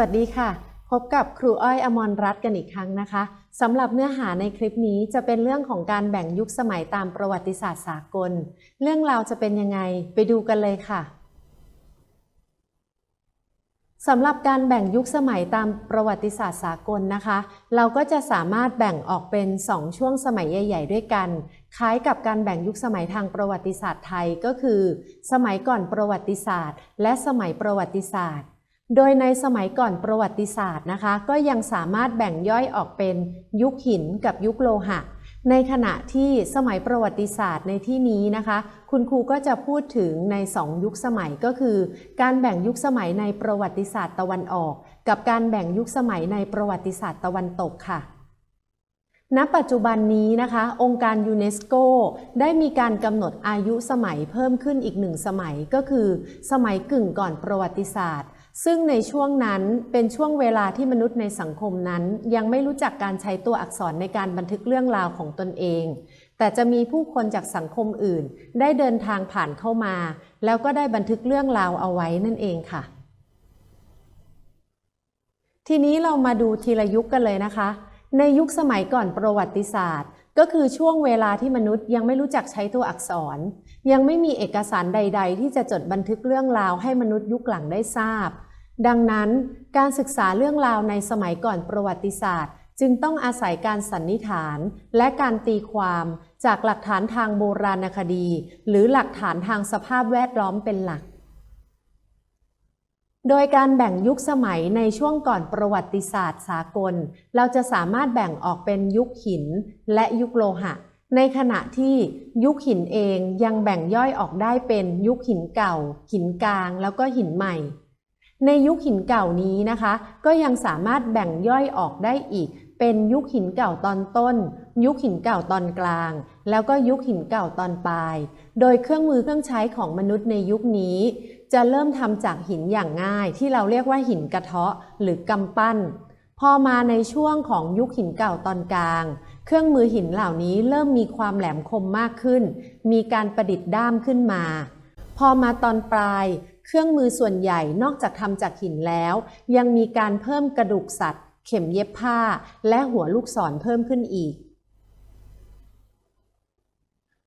วัสดีค่ะ พบกับครูอ้อยอมรรัตน์กันอีกครั้งนะคะสำหรับเนื้อหาในคลิปนี้จะเป็นเรื่องของการแบ่งยุคสมัยตามประวัติศาสตร์สากล เรื่องราวจะเป็นยังไงไปดูกันเลยค่ะสำหรับการแบ่งยุคสมัยตามประวัติศาสตร์สากลนะคะ เราก็จะสามารถแบ่งออกเป็น 2 ช่วงสมัยใหญ่ ๆ ด้วยกัน คล้ายกับการแบ่งยุคสมัยทางประวัติศาสตร์ไทยก็คือ สมัยก่อนประวัติศาสตร์ และสมัยประวัติศาสตร์ โดยในสมัยก่อนประวัติศาสตร์นะคะ ก็ยังสามารถแบ่งย่อยออกเป็นยุคหินกับยุคโลหะ ในขณะที่สมัยประวัติศาสตร์ในที่นี้นะคะ คุณครูก็จะพูดถึงใน 2 ยุคสมัยก็คือ การแบ่งยุคสมัยในประวัติศาสตร์ตะวันออก กับการแบ่งยุคสมัยในประวัติศาสตร์ตะวันตกค่ะณปัจจุบันนี้นะคะ องค์การยูเนสโกได้มีการกำหนดอายุสมัยเพิ่มขึ้นอีกหนึ่งสมัยก็คือ สมัยกึ่งก่อนประวัติศาสตร์ ซึ่งในช่วงนั้นเป็นช่วงเวลาที่มนุษย์ในสังคมนั้น ยังไม่รู้จักการใช้ตัวอักษรในการบันทึกเรื่องราวของตนเอง แต่จะมีผู้คนจากสังคมอื่น ได้เดินทางผ่านเข้ามา แล้วก็ได้บันทึกเรื่องราวเอาไว้นั่นเองค่ะ ทีนี้เรามาดูทีละยุคกันเลยนะคะ ในยุคสมัยก่อนประวัติศาสตร์ ก็คือช่วงเวลาที่มนุษย์ยังไม่รู้จักใช้ตัวอักษร ยังไม่มีเอกสารใด ๆ ที่จะจดบันทึกเรื่องราวให้มนุษย์ยุคหลังได้ทราบ ดังนั้นการศึกษาเรื่องราวในสมัยก่อนประวัติศาสตร์ จึงต้องอาศัยการสันนิษฐาน และการตีความจากหลักฐานทางโบราณคดี หรือหลักฐานทางสภาพแวดล้อมเป็นหลัก โดยการแบ่งยุคสมัยในช่วงก่อนประวัติศาสตร์สากล เราจะสามารถแบ่งออกเป็นยุคหินและยุคโลหะ ในขณะที่ยุคหินเองยังแบ่งย่อยออกได้เป็นยุคหินเก่า หินกลาง แล้วก็หินใหม่ ในยุคหินเก่านี้นะคะ ก็ยังสามารถแบ่งย่อยออกได้อีก เป็นยุคหินเก่าตอนต้น ยุคหินเก่าตอนกลาง แล้วก็ยุคหินเก่าตอนปลาย โดยเครื่องมือเครื่องใช้ของมนุษย์ในยุคนี้ จะเริ่มทำจากหินอย่างง่าย ที่เราเรียกว่าหินกระเทาะหรือกำปั้น พอมาในช่วงของยุคหินเก่าตอนกลาง เครื่องมือหินเหล่านี้เริ่มมีความแหลมคมมากขึ้น มีการประดิษฐ์ด้ามขึ้นมา พอมาตอนปลาย เครื่องมือส่วนใหญ่นอกจากทำจากหินแล้ว ยังมีการเพิ่มกระดูกสัตว์ เข็มเย็บผ้า และหัวลูกศรเพิ่มขึ้นอีก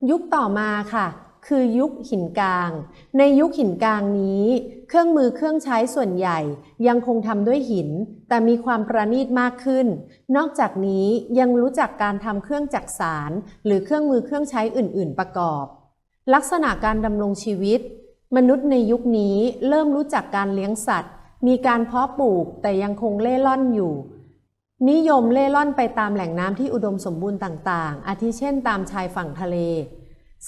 ยุคต่อมาค่ะ คือยุคหินกลาง ในยุคหินกลางนี้ เครื่องมือเครื่องใช้ส่วนใหญ่ ยังคงทำด้วยหิน แต่มีความประณีตมากขึ้น นอกจากนี้ยังรู้จักการทำเครื่องจักสาร หรือเครื่องมือเครื่องใช้อื่น ๆ ประกอบ ลักษณะการดำรงชีวิต มนุษย์ในยุคนี้เริ่มรู้จักการเลี้ยงสัตว์ มีการเพาะปลูกแต่ยังคงเล่ร่อนอยู่ นิยมเล่ร่อนไปตามแหล่งน้ำที่อุดมสมบูรณ์ต่างๆ อาทิเช่นตามชายฝั่งทะเล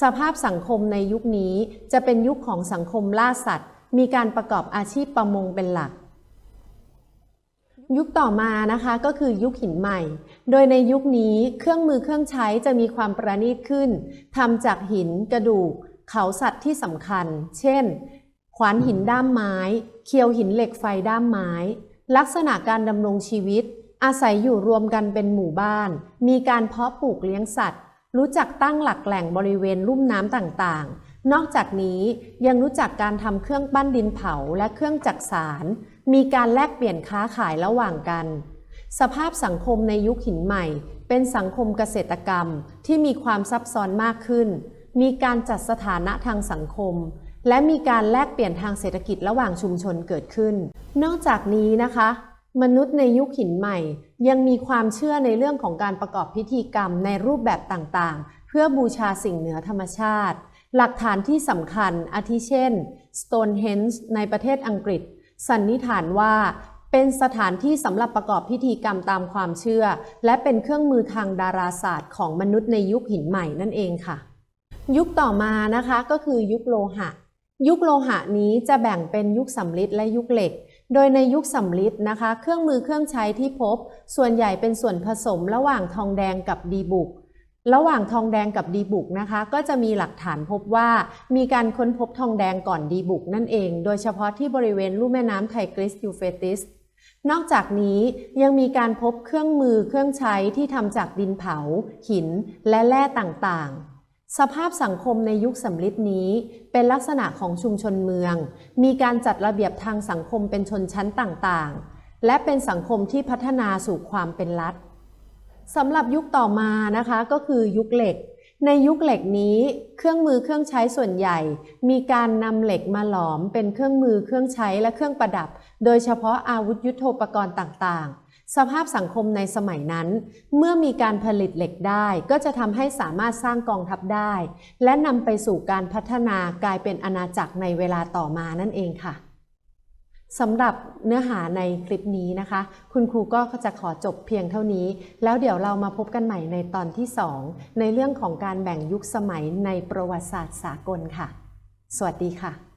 สภาพสังคมในยุคนี้จะเป็นยุคของสังคมล่าสัตว์ มีการประกอบอาชีพประมงเป็นหลัก ยุคต่อมานะคะก็คือยุคหินใหม่ โดยในยุคนี้เครื่องมือเครื่องใช้จะมีความประณีตขึ้นทำจากหินกระดูก เขาสัตว์ที่สำคัญ เช่น ขวานหินด้ามไม้ เคียวหินเหล็กไฟด้ามไม้ ลักษณะการดำรงชีวิต อาศัยอยู่รวมกันเป็นหมู่บ้าน มีการเพาะปลูกเลี้ยงสัตว์ รู้จักตั้งหลักแหล่งบริเวณลุ่มน้ำต่างๆ นอกจากนี้ยังรู้จักการทำเครื่องปั้นดินเผาและเครื่องจักสาร มีการแลกเปลี่ยนค้าขายระหว่างกัน สภาพสังคมในยุคหินใหม่ เป็นสังคมเกษตรกรรมที่มีความซับซ้อนมากขึ้น มีการจัดสถานะทางสังคม และมีการแลกเปลี่ยนทางเศรษฐกิจระหว่างชุมชนเกิดขึ้น นอกจากนี้นะคะ มนุษย์ในยุคหินใหม่ ยังมีความเชื่อในเรื่องของการประกอบพิธีกรรมในรูปแบบต่างๆ เพื่อบูชาสิ่งเหนือธรรมชาติ หลักฐานที่สำคัญอาทิเช่น Stonehenge ในประเทศอังกฤษ สันนิษฐานว่าเป็นสถานที่สำหรับประกอบพิธีกรรมตามความเชื่อ และเป็นเครื่องมือทางดาราศาสตร์ของมนุษย์ในยุคหินใหม่นั่นเองค่ะ ยุคต่อมานะคะก็คือยุคโลหะ ยุคโลหะนี้จะแบ่งเป็นยุคสำริดและยุคเหล็ก โดยในยุคสำริดนะคะ เครื่องมือเครื่องใช้ที่พบ ส่วนใหญ่เป็นส่วนผสมระหว่างทองแดงกับดีบุก ระหว่างทองแดงกับดีบุกนะคะ ก็จะมีหลักฐานพบว่า มีการค้นพบทองแดงก่อนดีบุกนั่นเอง โดยเฉพาะที่บริเวณลุ่มแม่น้ำไทกริสยูเฟติสนอกจากนี้ยังมีการพบเครื่องมือเครื่องใช้ที่ทำจากดินเผา หินและแร่ต่างๆ สภาพสังคมในยุคสำริดนี้ เป็นลักษณะของชุมชนเมือง มีการจัดระเบียบทางสังคมเป็นชนชั้นต่างๆ และเป็นสังคมที่พัฒนาสู่ความเป็นรัฐสำหรับยุคต่อมานะคะก็คือยุคเหล็ก ในยุคเหล็กนี้ เครื่องมือเครื่องใช้ส่วนใหญ่ มีการนำเหล็กมาหลอมเป็นเครื่องมือเครื่องใช้และเครื่องประดับ โดยเฉพาะอาวุธยุโทโธปกรณ์ต่างๆ สภาพสังคมในสมัยนั้น เมื่อมีการผลิตเหล็กได้ ก็จะทำให้สามารถสร้างกองทัพได้ และนำไปสู่การพัฒนากลายเป็นอาณาจักรในเวลาต่อมานั่นเองค่ะสำหรับเนื้อหาในคลิปนี้นะคะ คุณครูก็จะขอจบเพียงเท่านี้ แล้วเดี๋ยวเรามาพบกันใหม่ในตอนที่ 2 ในเรื่องของการแบ่งยุคสมัยในประวัติศาสตร์สากลค่ะ สวัสดีค่ะ